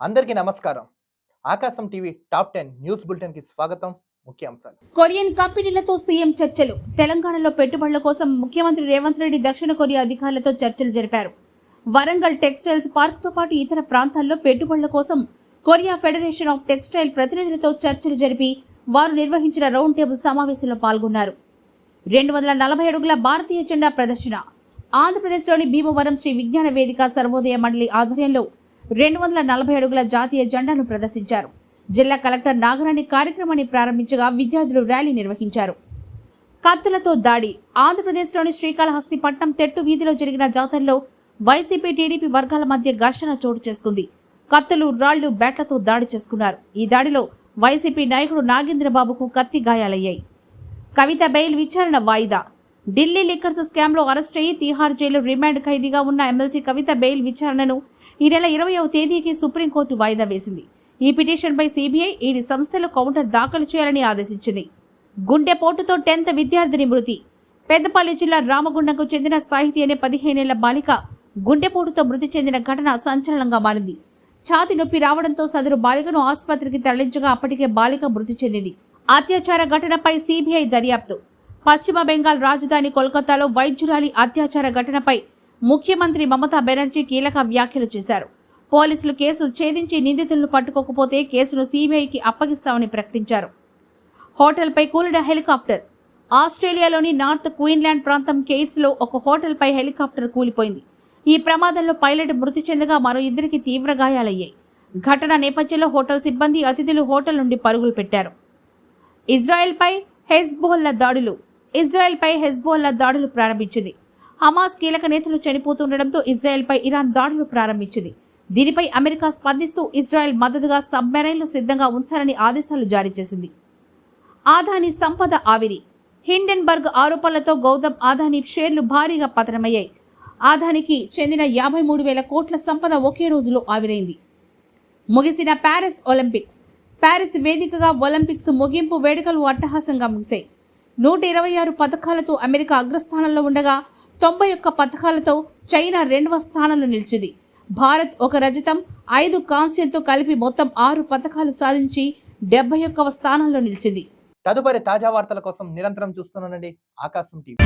అందరికీ నమస్కారం. Aakasam TV top ten news బులెటిన్కి స్వాగతం. ముఖ్యాంశాలు కొరియన్ కంపెనీలతో సీఎం చర్చలు. తెలంగాణలో పెట్టుబడుల కోసం ముఖ్యమంత్రి రేవంత్ రెడ్డి దక్షిణ కొరియా అధికారులతో చర్చలు జరిపారు. వరంగల్ టెక్స్టైల్స్ పార్క్తో పాటు ఇతర ప్రాంతాల్లో పెట్టుబడుల కోసం కొరియా ఫెడరేషన్ ఆఫ్ టెక్స్టైల్ ప్రతినిధులతో చర్చలు జరిపి వారు నిర్వహించిన రౌండ్ టేబుల్ సమావేశంలో పాల్గొన్నారు. రెండు వందల నలభై అడుగుల భారతీయ జెండా ప్రదర్శన. ఆంధ్రప్రదేశ్లోని భీమవరం శ్రీ విజ్ఞాన వేదిక సర్వోదయ మండలి ఆధ్వర్యంలో రెండు వందల నలభై అడుగుల జాతీయ జెండాను ప్రదర్శించారు. జిల్లా కలెక్టర్ నాగరాణి కార్యక్రమాన్ని ప్రారంభించగా విద్యార్థులు ర్యాలీ నిర్వహించారు. కత్తులతో దాడి. ఆంధ్రప్రదేశ్లోని శ్రీకాళహస్తి పట్నం తెట్టు వీధిలో జరిగిన జాతరలో వైసీపీ టీడీపీ వర్గాల మధ్య ఘర్షణ చోటు చేసుకుంది. కత్తులు రాళ్ళు బ్యాట్లతో దాడి చేసుకున్నారు. ఈ దాడిలో వైసీపీ నాయకుడు నాగేంద్రబాబుకు కత్తి గాయాలయ్యాయి. కవిత బెయిల్ విచారణ వాయిదా. ఢిల్లీ లిక్కర్స్ స్కామ్లో అరెస్ట్ అయ్యి తీహార్ జైలు రిమాండ్ ఖైదీగా ఉన్న ఎమ్మెల్సీ కవిత బెయిల్ విచారణను ఈ నెల ఇరవయవ తేదీకి సుప్రీంకోర్టు వాయిదా వేసింది. ఈ పిటిషన్పై సీబీఐ ఈడీ సంస్థలు కౌంటర్ దాఖలు చేయాలని ఆదేశించింది. గుండెపోటుతో టెన్త్ విద్యార్థిని మృతి. పెద్దపల్లి జిల్లా రామగుండంకు చెందిన సాహితీ అనే పదిహేనేళ్ళ బాలిక గుండెపోటుతో మృతి చెందిన ఘటన సంచలనంగా మారింది. ఛాతి నొప్పి రావడంతో సదరు బాలికను ఆసుపత్రికి తరలించగా అప్పటికే బాలిక మృతి చెందింది. అత్యాచార ఘటనపై సీబీఐ దర్యాప్తు. పశ్చిమ బెంగాల్ రాజధాని కోల్కతాలో వైద్యురాలి అత్యాచార ఘటనపై ముఖ్యమంత్రి మమతా బెనర్జీ కీలక వ్యాఖ్యలు చేశారు. పోలీసులు కేసు ఛేదించి నిందితులను పట్టుకోకపోతే కేసును సీబీఐకి అప్పగిస్తామని ప్రకటించారు. హోటల్పై కూలిన హెలికాప్టర్. ఆస్ట్రేలియాలోని నార్త్ క్వీన్లాండ్ ప్రాంతం కేర్స్లో ఒక హోటల్పై హెలికాప్టర్ కూలిపోయింది. ఈ ప్రమాదంలో పైలట్ మృతి చెందగా మరో ఇద్దరికి తీవ్ర గాయాలయ్యాయి. ఘటన నేపథ్యంలో హోటల్ సిబ్బంది అతిథులు హోటల్ నుండి పరుగులు పెట్టారు. ఇజ్రాయెల్పై హెజ్బోహ్ల దాడులు. ఇజ్రాయెల్పై హెజ్బోల్లా దాడులు ప్రారంభించింది. హమాస్ కీలక నేతలు చనిపోతుండటంతో ఇజ్రాయెల్పై ఇరాన్ దాడులు ప్రారంభించింది. దీనిపై అమెరికా స్పందిస్తూ ఇజ్రాయెల్ మద్దతుగా సబ్మెరైన్లు సిద్ధంగా ఉంచాలని ఆదేశాలు జారీ చేసింది. ఆదాని సంపద ఆవిరి. హిండెన్బర్గ్ ఆరోపణలతో గౌతమ్ ఆదాని షేర్లు భారీగా పతనమయ్యాయి. ఆదానికి చెందిన యాభై మూడు వేల కోట్ల సంపద ఒకే రోజులో ఆవిరైంది. ముగిసిన ప్యారిస్ ఒలింపిక్స్. ప్యారిస్ వేదికగా ఒలింపిక్స్ ముగింపు వేడుకలు అట్టహాసంగా ముగిశాయి. నూట ఇరవై ఆరు పథకాలతో అమెరికా అగ్రస్థానంలో ఉండగా తొంభై ఒక్క పథకాలతో చైనా రెండవ స్థానంలో నిలిచింది. భారత్ ఒక రజతం ఐదు కాంస్యంతో కలిపి మొత్తం ఆరు పథకాలు సాధించి డెబ్బై ఒక్కవ స్థానంలో నిలిచింది. తదుపరి తాజా వార్తల కోసం నిరంతరం చూస్తున్నానండి ఆకాశం టీవీ.